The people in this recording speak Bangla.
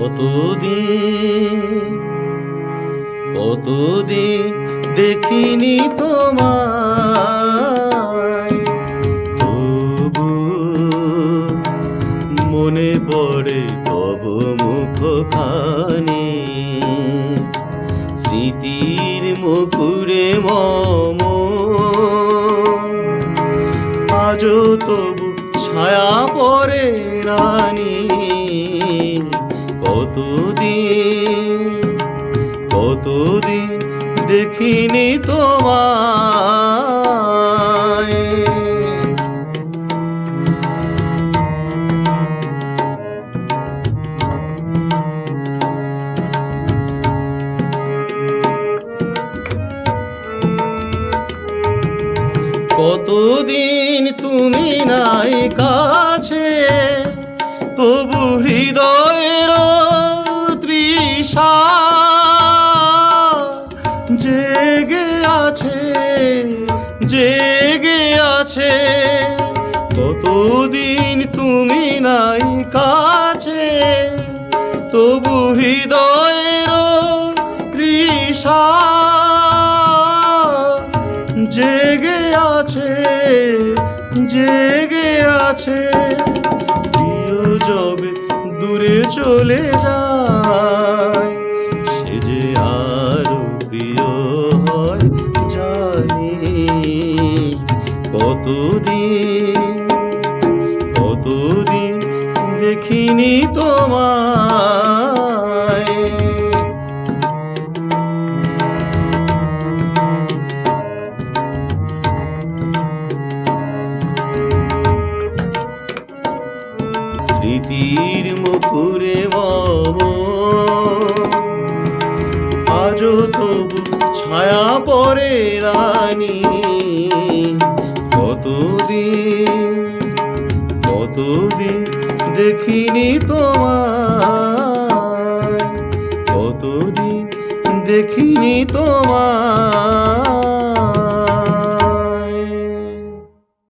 কতদিন কতদিন দেখিনি তোমায়। তবু মনে পড়ে তব মুখখানি, স্মৃতির মুকুরে মম। আজও তবু ছায়া পরে রানী কতদিন কতদিন দেখিনি তোমায়। কতদিন তুমি নাই কাছে তবু হৃদয়ের জেগে আছে জেগে আছে। কতদিন তুমি নাই কাছে, তবু হৃদয়ের তৃষা জেগে আছে জেগে আছে। যবে দূরে চলে যায়, সে যে আরও কতদিন কতদিন দেখিনি তোমায়। স্মৃতির মুকুরে মম আজও তবু ছায়া পরে রানী। কতদিন দেখিনি তোমার কতদিন দেখিনি তোমায়?